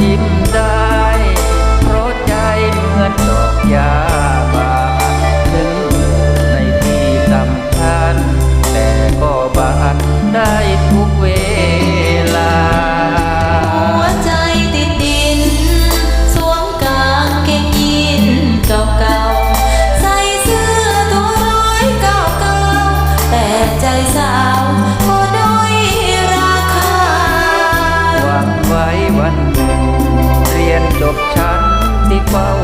ยิ้มได้ จบฉันดีกว่า